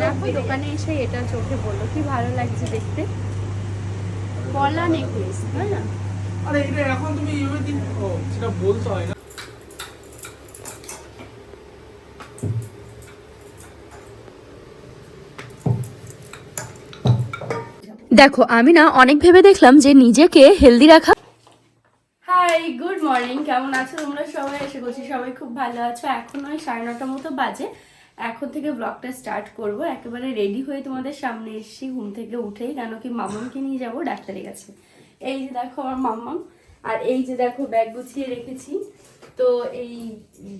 দেখো দোকানে এসে এটা চোখে বলল কি ভালো লাগছে দেখতে। পলা নেকলেস তাই না? আরে এটা এখন তুমি ইউএ ও সেটা বলতে হয় না। দেখো আমি না অনেক ভেবে দেখলাম যে নিজেকে হেলদি রাখা হাই গুড মর্নিং কেমন আছো তোমরা সবাই? এসে করছি সবাই খুব ভালো আছো। এখন ওই সাড়ে নটার মতো বাজে। এখন থেকে ব্লগটা স্টার্ট করব। একেবারে রেডি হয়ে তোমাদের সামনে এসেছি, ঘুম থেকে উঠেই। কেন কি মামামকে নিয়ে যাব ডাক্তারের কাছে। এই যে দেখো আমার মাম্মাম আর এই যে দেখো ব্যাগ গুছিয়ে রেখেছি। তো এই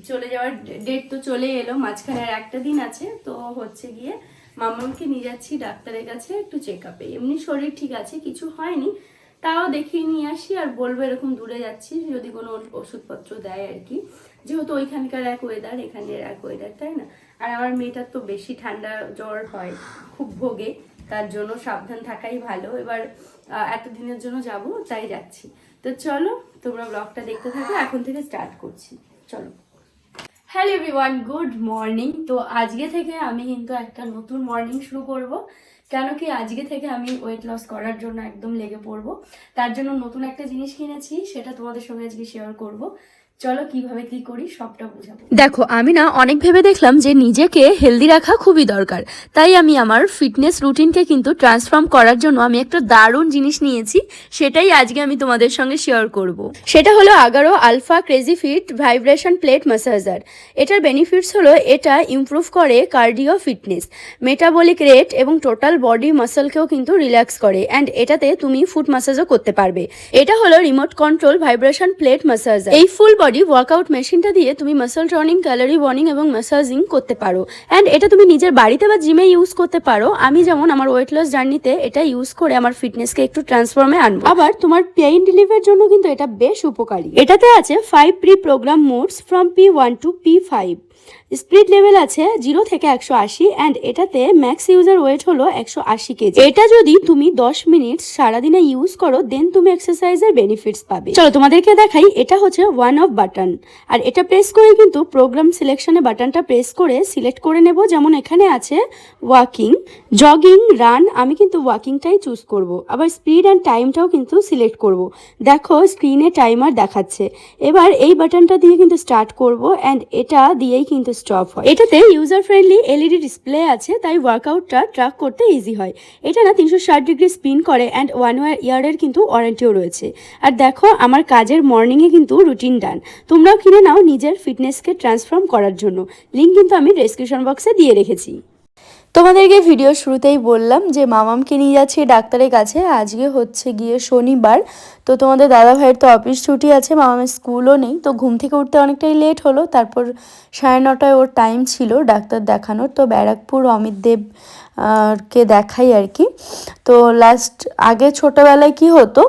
চলে যাওয়ার ডেট তো চলে এলো, মাঝখানে আর একটা দিন আছে। তো হচ্ছে গিয়ে মামামকে নিয়ে যাচ্ছি ডাক্তারের কাছে একটু চেক আপে এমনি শরীর ঠিক আছে, কিছু হয়নি। তাও দেখিয়ে নিয়ে আসি, আর বলব এরকম দূরে যাচ্ছি যদি কোনো ওষুধপত্র দেয় আর কি। যেহেতু ওইখানকার এক ওয়েদার এখানের এক ওয়েদার তাই না? আর আমার মেয়েটার তো বেশি ঠান্ডা জ্বর হয়, খুব ভোগে, তার জন্য সাবধান থাকাই ভালো। এবার এতদিনের জন্য যাব, তাই যাচ্ছি। তো চলো, তোমরা ব্লগটা দেখতে থাকো, এখন থেকে স্টার্ট করছি। চলো। হ্যালো এভরিওয়ান গুড মর্নিং তো আজকে থেকে আমি কিন্তু একটা নতুন মর্নিং শুরু করব। কেন কি আজকে থেকে আমি ওয়েট লস করার জন্য একদম লেগে পড়ব। তার জন্য নতুন একটা জিনিস কিনেছি, সেটা তোমাদের সঙ্গে আজকে শেয়ার করব। চলো কীভাবে কি করি সবটা বুঝাবো। দেখো, আমি না অনেক ভেবে দেখলাম যে নিজেকে হেলদি রাখা খুবই দরকার। তাই আমি আমার ফিটনেস রুটিনকে কিন্তু ট্রান্সফর্ম করার জন্য আমি একটা দারুণ জিনিস নিয়েছি, সেটাই আজকে আমি তোমাদের সঙ্গে শেয়ার করব। সেটা হলো Agaro alpha crazy fit vibration plate massager এটার বেনিফিটস হলো এটা ইম্প্রুভ করে কার্ডিও ফিটনেস মেটাবলিক রেট এবং টোটাল বডি মাসলকেও কিন্তু রিল্যাক্স করে অ্যান্ড এটাতে তুমি ফুট ম্যাসাজও করতে পারবে। এটা হলো remote control vibration plate massager এই ফুল বডি ওয়ার্কআউট মেশিনটা দিয়ে তুমি মাসল টর্নিং ক্যালোরি বর্নিং এবং ম্যাসাজিং করতে পারো। অ্যান্ড এটা তুমি নিজের বাড়িতে বা জিমে ইউজ করতে পারো। আমি যেমন আমার ওয়েট লস জার্নিতে এটা ইউজ করে আমার ফিটনেসকে একটু ট্রান্সফর্মে আনব। আবার তোমার পেইন রিলিফের জন্য কিন্তু এটা বেশ উপকারী। এটাতে আছে five pre program modes from P one two P five speed level আছে জিরো থেকে একশো আশি অ্যান্ড এটাতে ম্যাক্স ইউজার ওয়েট হলো একশো আশি কেজি। এটা যদি তুমি দশ মিনিট সারাদিনে ইউজ করো দেন তুমি এক্সারসাইজের বেনিফিটস পাবে। চলো তোমাদেরকে দেখাই, এটা হচ্ছে ওয়ান অফ বাটন আর এটা প্রেস করে কিন্তু প্রোগ্রাম সিলেকশনে বাটনটা প্রেস করে সিলেক্ট করে নেব, যেমন এখানে আছে ওয়াকিং জগিং রান আমি কিন্তু ওয়াকিংটাই চুজ করব। আবার স্পিড অ্যান্ড টাইমটাও কিন্তু সিলেক্ট করব। দেখো স্ক্রিনে টাইমার দেখাচ্ছে। এবার এই বাটনটা দিয়ে কিন্তু স্টার্ট করব অ্যান্ড এটা দিয়েই কিন্তু স্টপ হয়। এটাতে ইউজার ফ্রেন্ডলি এলইডি ডিসপ্লে আছে, তাই ওয়ার্কআউটটা ট্র্যাক করতে ইজি হয়। এটা না তিনশো ষাট ডিগ্রি স্পিন করে অ্যান্ড ওয়ান ওয়ার ইয়ারের কিন্তু ওয়ারেন্টিও রয়েছে। আর দেখো, আমার কাজের মর্নিংয়ে কিন্তু রুটিন ডান তোমরাও কিনে নাও নিজের ফিটনেসকে ট্রান্সফর্ম করার জন্য। লিঙ্ক কিন্তু আমি ডেসক্রিপশন বক্সে দিয়ে রেখেছি। তোমাদেরকে ভিডিও শুরুতেই বললাম যে মামামকে নিয়ে যাচ্ছি ডাক্তারের কাছে। আজকে হচ্ছে গিয়ে শনিবার। তো তোমাদের দাদা ভাইয়ের তো অফিস ছুটি আছে, মামামের স্কুলও নেই। তো ঘুম থেকে উঠতে অনেকটাই লেট হলো, তারপর সাড়ে নটায় ওর টাইম ছিল ডাক্তার দেখানোর। তো ব্যারাকপুর অমিত দেব কে দেখাই আর কি। তো লাস্ট আগে ছোটোবেলায় কি হতো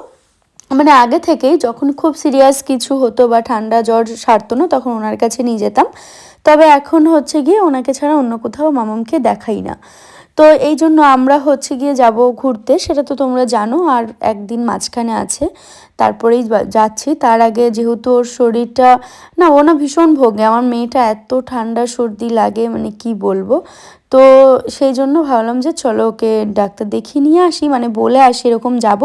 মানে আগে থেকেই যখন খুব সিরিয়াস কিছু হতো বা ঠান্ডা জ্বর সারতো না, তখন ওনার কাছে নিয়ে যেতাম। তবে এখন হচ্ছে গিয়ে ওনাকে ছাড়া অন্য কোথাও মামামকে দেখাই না। তো এই জন্য আমরা হচ্ছে গিয়ে যাব ঘুরতে, সেটা তো তোমরা জানো, আর একদিন মাঝখানে আছে, তারপরেই যাচ্ছি। তার আগে যেহেতু ওর শরীরটা, না, ও না ভীষণ ভোগে, আমার মেয়েটা এত ঠান্ডা সর্দি লাগে মানে কি বলব? তো সেই জন্য ভাবলাম যে চলো ওকে ডাক্তার দেখিয়ে নিয়ে আসি মানে বলে আসি এরকম যাব,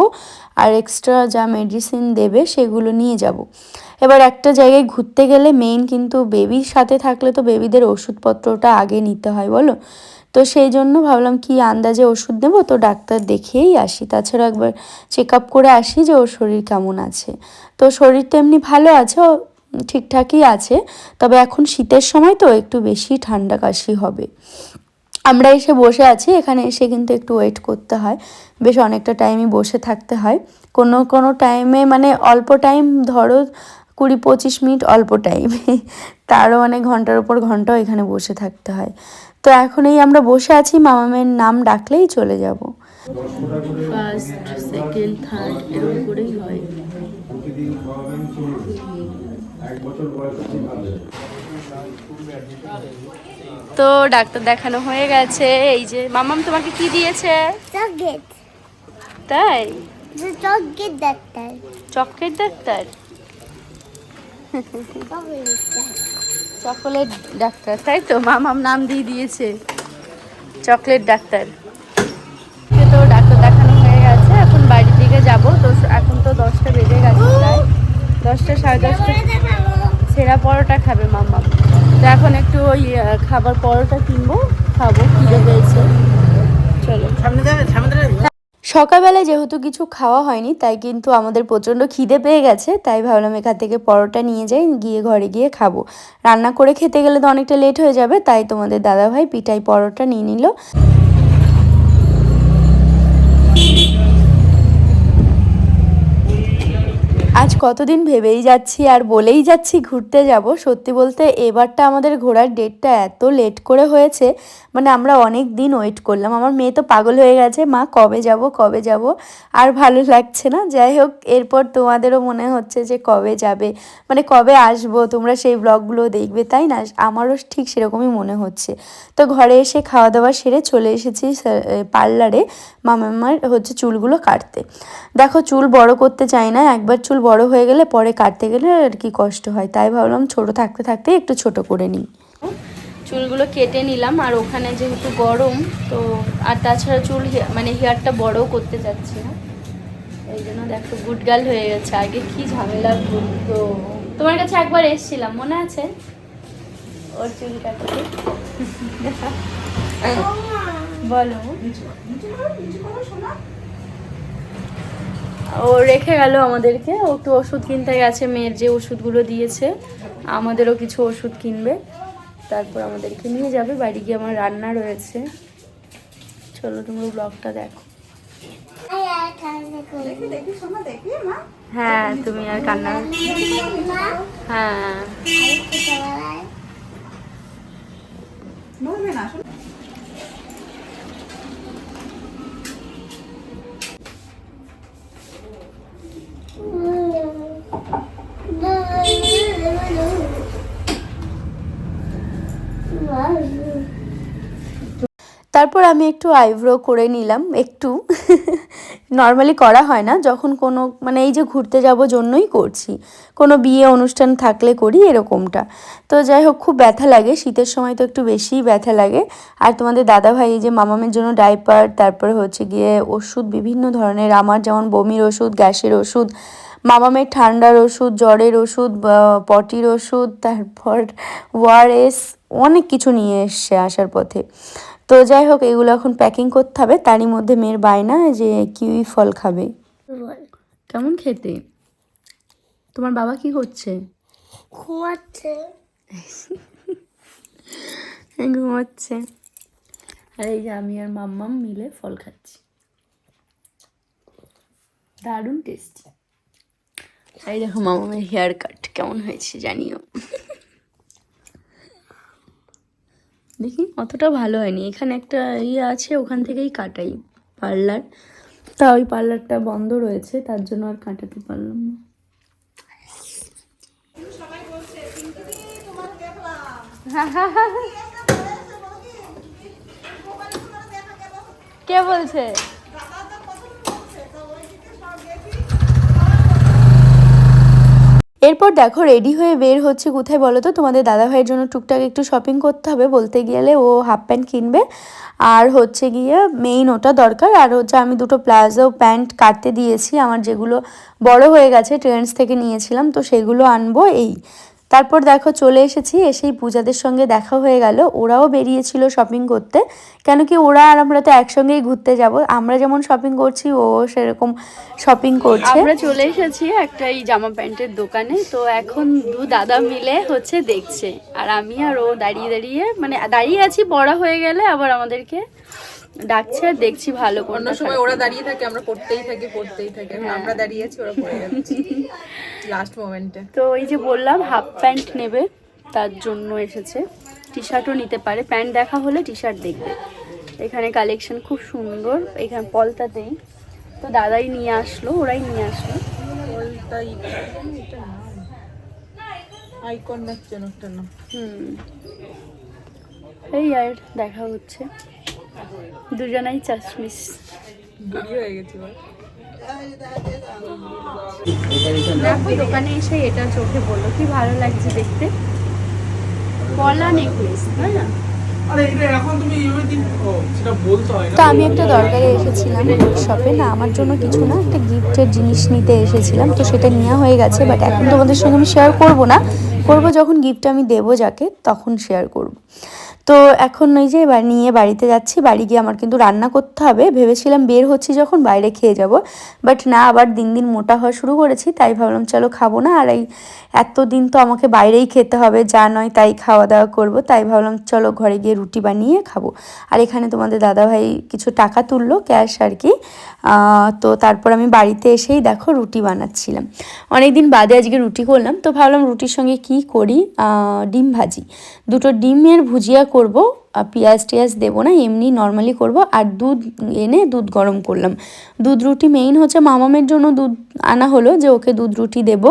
আর এক্সট্রা যা মেডিসিন দেবে সেগুলো নিয়ে যাব। এবার একটা জায়গায় ঘুরতে গেলে মেইন কিন্তু বেবির সাথে থাকলে তো বেবিদের ওষুধপত্রটা আগে নিতে হয়, বলো? তো সেই জন্য ভাবলাম কি আন্দাজে ওষুধ দেবো তো ডাক্তার দেখিয়েই আসি। তাছাড়া একবার চেক আপ করে আসি যে ওর শরীর কেমন আছে। তো শরীর তো এমনি ভালো আছে, ও ঠিকঠাকই আছে। তবে এখন শীতের সময় তো একটু বেশি ঠান্ডা কাশি হবে। আমরা এসে বসে আছি, এখানে এসে কিন্তু একটু ওয়েট করতে হয়। বেশ অনেকটা টাইমই বসে থাকতে হয়। কোনো কোনো টাইমে মানে অল্প টাইম ধরো কুড়ি পঁচিশ মিনিট অল্প টাইমে তারও মানে ঘণ্টার উপর ঘন্টাও এখানে বসে থাকতে হয়। তো এখন এই আমরা বসে আছি মামামের নাম ডাকলেই চলে যাব। ফার্স্ট সেকেন্ড থার্ড এরকম করেই হয়। তো ডাক্তার দেখানো হয়ে গেছে। এই যে মামাম তোমাকে কি দিয়েছে? চকলেট। তাই? Chocolate doctor. Chocolate doctor? Chocolate doctor, তাই তো? মামাম নাম দিয়ে দিয়েছে। Chocolate doctor. তো ডাক্তার দেখানো হয়ে গেছে, এখন বাড়ির দিকে যাব। তো এখন তো দশটা বেজে গেছে প্রায়। দশটা সাড়ে দশটা। সেরা পরোটা খাবে মাম্মা। তো এখন একটু ওই খাবার পরোটা কিনবো, খাব, খিদে পেয়েছে। চলো। সামনে সকালবেলায় যেহেতু কিছু খাওয়া হয়নি, তাই কিন্তু আমাদের প্রচণ্ড খিদে পেয়ে গেছে, তাই ভাবলাম এখান থেকে পরোটা নিয়ে যাই, গিয়ে ঘরে গিয়ে খাব। রান্না করে খেতে গেলে তো অনেকটা লেট হয়ে যাবে, তাই তোমাদের দাদাভাই পিঠাই পরোটা নিয়ে নিল। আজ কতদিন ভেবেই যাচ্ছি আর বলেই যাচ্ছি ঘুরতে যাব। সত্যি বলতে এবারটা আমাদের ঘোরার ডেটটা এত লেট করে হয়েছে মানে আমরা অনেক দিন ওয়েট করলাম। আমার মেয়ে তো পাগল হয়ে গেছে, মা কবে যাব কবে যাব? আর ভালো লাগছে না। যাই হোক, এরপর তোমাদেরও মনে হচ্ছে যে কবে যাবে মানে কবে আসব? তোমরা সেই ব্লগগুলো দেখবে, তাই না? আমারও ঠিক সেরকমই মনে হচ্ছে। তো ঘরে এসে খাওয়া দাওয়া সেরে চলে এসেছি পার্লারে মামার হচ্ছে চুলগুলো কাটতে। দেখো চুল বড় করতে চাই না, একবার চুল বড় হয়ে গেলে পরে কাটতে গেলে আর কি কষ্ট হয়। তাই ভাবলাম ছোট থাকতে থাকতে একটু ছোট করে নিই। চুলগুলো কেটে নিলাম আর ওখানে যেহেতু গরম তো আর তাছাড়া চুল মানে হেয়ারটা বড়ও করতে চাচ্ছি না। এই জন্য দেখো গুড গার্ল হয়ে গেছে। আগে কি ঝামেলা করতো? তোমার কাছে একবার এসেছিলাম মনে আছে? ওর চুল কাটতে। বলো। ও রেখে গেল আমাদেরকে ও একটু ওষুধ কিনতে গেছে মেয়ের যে ওষুধগুলো দিয়েছে আমাদেরও কিছু ওষুধ কিনবে তারপর আমাদেরকে নিয়ে যাবে বাড়ি গিয়ে আমার রান্না রয়েছে চলো তোমরা ব্লগটা দেখো হ্যাঁ তুমি আর কান্না হ্যাঁ তারপর আমি একটু আইব্রো করে নিলাম একটু। নর্মালি করা হয় না, যখন কোনো মানে এই যে ঘুরতে যাব জন্যই করছি। কোনো বিয়ে অনুষ্ঠান থাকলে করি এরকমটা। তো যাই হোক, খুব ব্যথা লাগে, শীতের সময় তো একটু বেশিই ব্যথা লাগে। আর তোমাদের দাদাভাই এই যে মামামের জন্য ডাইপার তারপরে হচ্ছে গিয়ে ওষুধ, বিভিন্ন ধরনের, আমার যেমন বমির ওষুধ, গ্যাসের ওষুধ, মামামের ঠান্ডার ওষুধ, জ্বরের ওষুধ পটির ওষুধ, তারপর ওয়ারএস, অনেক কিছু নিয়ে এসছে আসার পথে। তো যাই হোক এগুলো এখন প্যাকিং করতে হবে। তারই মধ্যে মেয়ের বায়না যে কিউই ফল খাবে। কেমন খেতে? তোমার বাবা কি করছে? ঘুমাচ্ছে। ঘুমাচ্ছে। আর এই যে আমি আর মাম্মাম মিলে ফল খাচ্ছি। দারুণ টেস্টি এই দেখো মামামের হেয়ার কাট কেমন হয়েছে জানিও। দেখি, অতটা ভালো হয়নি। এখানে একটা ইয়ে আছে, ওখান থেকেই কাটাই পার্লার। তা ওই পার্লারটা বন্ধ রয়েছে, তার জন্য আর কাটাতে পারলাম না। কে বলছে? এরপর দেখো রেডি হয়ে বের হচ্ছে কোথায় বলো তো? তোমাদের দাদাভাইয়ের জন্য টুকটাক একটু শপিং করতে হবে বলতে গেলে ও হাফ প্যান্ট কিনবে। আর হচ্ছে গিয়ে মেইন ওটা দরকার। আর হচ্ছে আমি দুটো প্লাজো প্যান্ট কাটতে দিয়েছি। আমার যেগুলো বড় হয়ে গেছে ট্রেন্ডস থেকে নিয়েছিলাম, তো সেগুলো আনব এই। তারপর দেখো চলে এসেছি, এসেই পূজাদের সঙ্গে দেখা হয়ে গেল। ওরাও বেরিয়েছিল শপিং করতে। কেন কি ওরা আর আমরা তো একসঙ্গেই ঘুরতে যাব। আমরা যেমন শপিং করছি, ও সেরকম শপিং করছে। আমরা চলে এসেছি একটা এই জামা প্যান্টের দোকানে। তো এখন দু দাদা মিলে হচ্ছে দেখছে। আর আমি আর ও দাঁড়িয়ে দাঁড়িয়ে মানে দাঁড়িয়ে আছি, বড় হয়ে গেলে আবার আমাদেরকে ডাকছে দেখছি ভালো করে অন্য সময় ওরা দাঁড়িয়ে থাকে আমরা পড়তেই থাকি পড়তেই থাকি। আমরা দাঁড়িয়ে আছি ওরা পড়ে যাচ্ছে। লাস্ট মোমেন্টে তো এই যে বললাম হাফ প্যান্ট নেবে তার জন্য এসেছে। টি শার্টও নিতে পারে। প্যান্ট দেখা হলে টি শার্ট দেখবে। এখানে কালেকশন খুব সুন্দর এখানে পলতাতেই তো দাদাই নিয়ে আসলো ওরাই নিয়ে আসলো। আইকন হুম। এই আর দেখা হচ্ছে। দুজনাই হয়ে দেখো দোকানে এসে এটা চোখে বলল কি ভালো লাগছে দেখতে। পলা নেকলেস তাই না? আরে এটা এখন তুমি এইভাবে দিন ও সেটা বলতে হয় না। তো আমি একটা দরকারে এসেছিলাম শপে না আমার জন্য কিছু না একটা গিফটের জিনিস নিতে এসেছিলাম। তো সেটা নেওয়া হয়ে গেছে বাট এখন তোমাদের সঙ্গে আমি শেয়ার করব না। করব যখন গিফট আমি দেবো যাকে তখন শেয়ার করব। তো এখন ওই যে নিয়ে বাড়িতে যাচ্ছি, বাড়ি গিয়ে আমার কিন্তু রান্না করতে হবে। ভেবেছিলাম বের হচ্ছি যখন বাইরে খেয়ে যাব। বাট না, আবার দিন দিন মোটা হওয়া শুরু করেছি, তাই ভাবলাম চলো খাব না। আর এই এত দিন তো আমাকে বাইরেই খেতে হবে, যা নয় তাই খাওয়া দাওয়া করব। তাই ভাবলাম চলো ঘরে গিয়ে রুটি বানিয়ে খাব। আর এখানে তোমাদের দাদাভাই কিছু টাকা তুললো, ক্যাশ আর কি। তো তারপর আমি বাড়িতে এসেই দেখো রুটি বানাচ্ছিলাম। অনেক দিন বাদে আজকে রুটি করলাম, তো ভাবলাম রুটির সঙ্গে কি করি? ডিম ভাজি। দুটো ডিমের ভুজিয়া করব পেঁয়াজ টিয়াজ দেবো না, এমনি নর্মালি করব। আর দুধ এনে দুধ গরম করলাম। দুধ রুটি মেইন হচ্ছে মামামের জন্য দুধ আনা হলো যে ওকে দুধ রুটি দেব।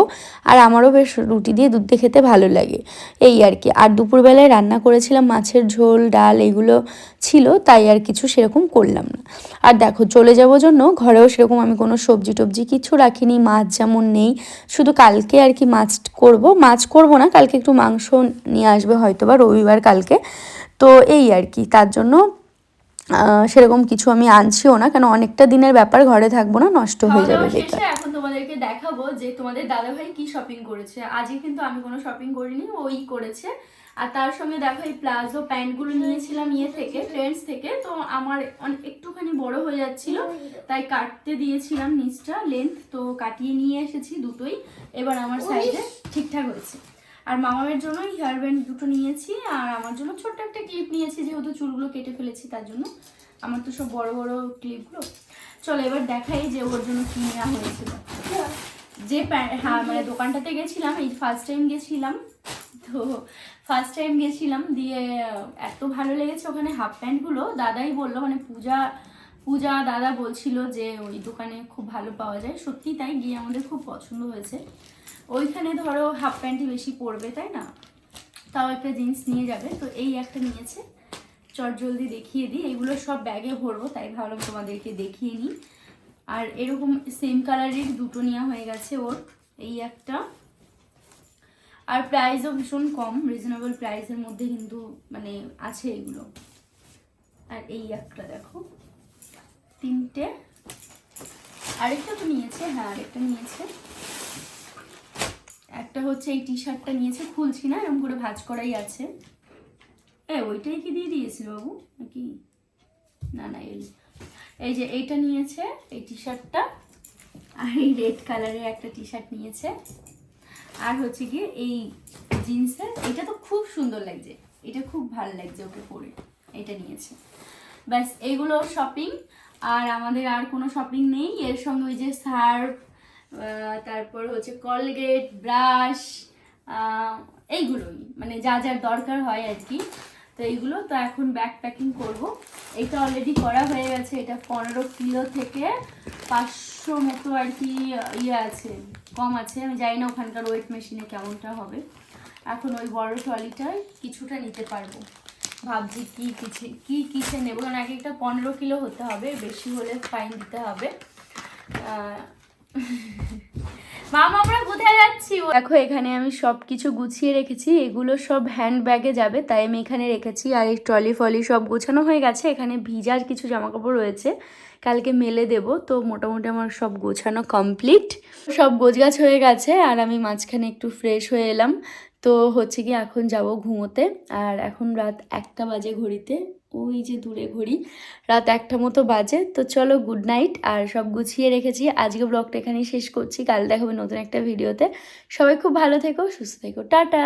আর আমারও বেশ রুটি দিয়ে দুধ দিয়ে খেতে ভালো লাগে। এই আর কি। আর দুপুরবেলায় রান্না করেছিলাম মাছের ঝোল, ডাল এগুলো ছিল, তাই আর কিছু সেরকম করলাম না। আর দেখো, চলে যাব জন্য, ঘরেও সেরকম আমি কোনো সবজি টবজি কিছু রাখিনি, মাছ যেমন নেই। শুধু কালকে আর কি মাছ করব। মাছ করব না, কালকে একটু মাংস নিয়ে আসবে হয়তো বা রবিবার কালকে। তো এই আর কি তার জন্য সেরকম কিছু আমি আনছিও না কেন অনেকটা দিনের ব্যাপার ঘরে থাকব না নষ্ট হয়ে যাবে বেকার এখন তোমাদেরকে দেখাবো যে তোমাদের দাদাভাই কি শপিং করেছে। আজকে কিন্তু আমি কোনো শপিং করিনি ওই করেছে। আর তার সঙ্গে দেখো এই প্লাজো প্যান্টগুলো নিয়েছিলাম ইয়ে থেকে ফ্রেন্ডস থেকে তো আমার একটুখানি বড় হয়ে যাচ্ছিল তাই কাটতে দিয়েছিলাম নিচটা লেন্থ তো কাটিয়ে নিয়ে এসেছি দুটোই। এবার আমার সাইজে ঠিকঠাক হয়েছে। আর মামামের জন্য হেয়ার ব্যান্ড দুটো নিয়েছি, আর আমার জন্য ছোট্ট একটা ক্লিপ নিয়েছি, যেহেতু চুলগুলো কেটে ফেলেছি তার জন্য। আমার তো সব বড় বড় ক্লিপগুলো চলো এবার দেখাই যে ওর জন্য কি নেওয়া হয়েছিল যে প্যান্ট হ্যাঁ মানে দোকানটাতে গেছিলাম, এই ফার্স্ট টাইম গেছিলাম, তো ফার্স্ট টাইম গেছিলাম, দিয়ে এত ভালো লেগেছে ওখানে হাফ প্যান্টগুলো দাদাই বলল মানে পূজা পূজা দাদা বলছিল যে ওই দোকানে খুব ভালো পাওয়া যায়। সত্যি তাই, গিয়ে আমাদের খুব পছন্দ হয়েছে। ওইখানে ধরো হাফ প্যান্টই বেশি পড়বে তাই না? তাও একটা জিন্স নিয়ে যাবে। তো এই একটা নিয়েছে। চট জলদি দেখিয়ে দিই। এগুলো সব ব্যাগে ভরবো, তাই ভাবলাম তোমাদেরকে দেখিয়ে নিই। আর এরকম সেম কালারের দুটো নেওয়া হয়ে গেছে ওর, এই একটা। আর প্রাইসও ভীষণ কম রিজনেবল প্রাইসের মধ্যে কিন্তু মানে আছে এগুলো। আর এই একটা দেখো। তিনটে। আরেকটা তো নিয়েছে হ্যাঁ আরেকটা নিয়েছে। একটা হচ্ছে এই টি শার্টটা নিয়েছে, খুলছি না এরকম করে ভাঁজ করাই আছে। এ, ওইটাই কি দিয়ে দিয়েছিল বাবু? নাকি? না না, এই এই যে এইটা নিয়েছে, এই টি শার্টটা আর এই রেড কালারের একটা টি শার্ট নিয়েছে। আর হচ্ছে গিয়ে এই জিন্সের, এটা তো খুব সুন্দর লাগছে, এটা খুব ভালো লাগছে ওকে পরে, এটা নিয়েছে। ব্যাস, এগুলো শপিং আর আমাদের আর কোনো শপিং নেই, এর সঙ্গে ওই যে সার্ফ তারপর হচ্ছে কলগেট ব্রাশ এইগুলোই। মানে যা যার দরকার হয় আর কি। তো এইগুলো, তো এখন ব্যাগ প্যাকিং করব। এটা অলরেডি করা হয়ে গেছে। এটা পনেরো কিলো থেকে পাঁচশো মতো আর কি ইয়ে আছে। কম আছে। আমি জানি না ওখানকার ওয়েট মেশিনে কেমনটা হবে। এখন ওই বড় ট্রলিটায় কিছুটা নিতে পারব। ভাবছি কি কিছু, কি কিসে নেব। কারণ এক একটা পনেরো কিলো হতে হবে। বেশি হলে ফাইন দিতে হবে। আমরা কোথায় যাচ্ছি? দেখো, এখানে আমি সব কিছু গুছিয়ে রেখেছি। এগুলো সব হ্যান্ড ব্যাগে যাবে, তাই আমি এখানে রেখেছি। আর এই ট্রলি ফলি সব গোছানো হয়ে গেছে। এখানে ভিজার কিছু জামা কাপড় রয়েছে। কালকে মেলে দেব। তো মোটামুটি আমার সব গোছানো কমপ্লিট সব গোছগাছ হয়ে গেছে, আর আমি মাঝখানে একটু ফ্রেশ হয়ে এলাম। তো হচ্ছে কি এখন যাব ঘুমোতে। আর এখন রাত একটা বাজে ঘড়িতে। ওই যে দূরে ঘড়ি। রাত একটা মতো বাজে, তো চলো গুড নাইট আর সব গুছিয়ে রেখেছি। আজকে ব্লগটা এখানেই শেষ করছি, কাল দেখাবে নতুন একটা ভিডিওতে সবাই খুব ভালো থেকো, সুস্থ থেকো, টাটা!